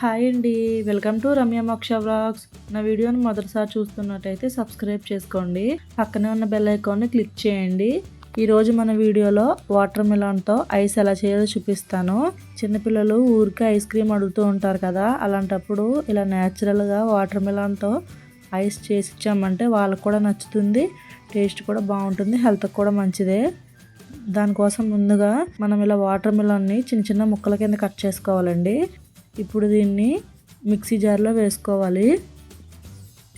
Hi అండి. Welcome to Ramya మోక్ష vlogs. నా వీడియోని మొదటిసారి చూస్తున్నట్టయితే సబ్స్క్రైబ్ చేసుకోండి. పక్కనే ఉన్న బెల్ ఐకాన్ని క్లిక్ చేయండి. ఈరోజు మన వీడియోలో వాటర్ మిలాన్తో ఐస్ ఎలా చేయాలో చూపిస్తాను. చిన్నపిల్లలు ఊరికే ఐస్ క్రీమ్ అడుగుతూ ఉంటారు కదా అలాంటప్పుడు ఇలా న్యాచురల్గా వాటర్ మిలాన్తో ఐస్ చేసి ఇచ్చామంటే వాళ్ళకు కూడా నచ్చుతుంది టేస్ట్ కూడా బాగుంటుంది హెల్త్కి కూడా మంచిదే. దానికోసం ముందుగా మనం ఇలా వాటర్ మిలాన్ని చిన్న చిన్న ముక్కల కింద కట్ చేసుకోవాలండి. ఇప్పుడు దీన్ని మిక్సీ జార్లో వేసుకోవాలి.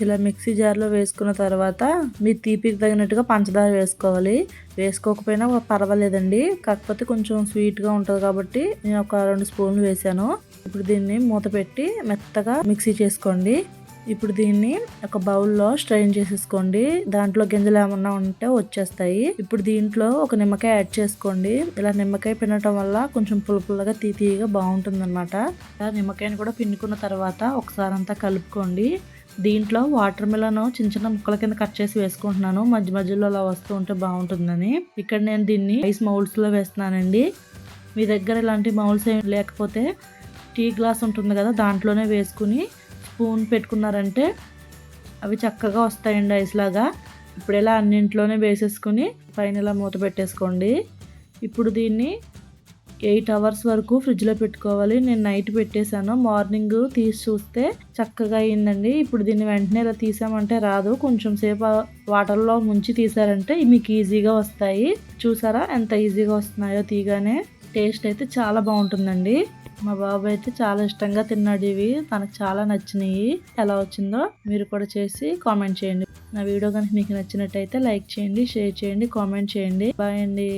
ఇలా మిక్సీ జార్లో వేసుకున్న తర్వాత మీ తీపికి తగినట్టుగా పంచదార వేసుకోవాలి. వేసుకోకపోయినా పర్వాలేదండి. కాకపోతే కొంచెం స్వీట్గా ఉంటుంది కాబట్టి నేను ఒక రెండు స్పూన్లు వేసాను. ఇప్పుడు దీన్ని మూత పెట్టి మెత్తగా మిక్సీ చేసుకోండి. ఇప్పుడు దీన్ని ఒక బౌల్లో స్ట్రైన్ చేసేసుకోండి. దాంట్లో గింజలు ఏమన్నా ఉంటే వచ్చేస్తాయి. ఇప్పుడు దీంట్లో ఒక నిమ్మకాయ యాడ్ చేసుకోండి. ఇలా నిమ్మకాయ పినటం వల్ల కొంచెం పులుపులుగా తీ తీయగా బాగుంటుంది అనమాట నిమ్మకాయని కూడా పిన్నుకున్న తర్వాత ఒకసారి అంతా కలుపుకోండి. దీంట్లో వాటర్ మిలన్ చిన్న చిన్న ముక్కల కింద కట్ చేసి వేసుకుంటున్నాను. మధ్య మధ్యలో అలా వస్తూ ఉంటే బాగుంటుందని. ఇక్కడ నేను దీన్ని ఐస్ మౌల్స్లో వేస్తున్నానండి. మీ దగ్గర ఇలాంటి మౌల్స్ ఏమి లేకపోతే టీ గ్లాస్ ఉంటుంది కదా దాంట్లోనే వేసుకుని స్పూన్ పెట్టుకున్నారంటే అవి చక్కగా వస్తాయండి ఐస్ లాగా. ఇప్పుడు ఇలా అన్నింట్లోనే వేసేసుకుని పైన ఇలా మూత పెట్టేసుకోండి. ఇప్పుడు దీన్ని ఎయిట్ అవర్స్ వరకు ఫ్రిడ్జ్లో పెట్టుకోవాలి. నేను నైట్ పెట్టేశాను. మార్నింగ్ తీసి చూస్తే చక్కగా అయిందండి. ఇప్పుడు దీన్ని వెంటనే ఇలా తీసామంటే రాదు. కొంచెం సేపు వాటర్లో ముంచి తీసారంటే మీకు ఈజీగా వస్తాయి. చూసారా ఎంత ఈజీగా వస్తున్నాయో తీగానే. టేస్ట్ అయితే చాలా బాగుంటుందండి. మా బాబు అయితే చాలా ఇష్టంగా తిన్నాడు ఇవి. తనకు చాలా నచ్చినాయి. ఎలా వచ్చిందో మీరు కూడా చేసి కామెంట్ చేయండి. నా వీడియో కనుక మీకు నచ్చినట్టయితే లైక్ చేయండి షేర్ చేయండి కామెంట్ చేయండి. బాయ్ అండి.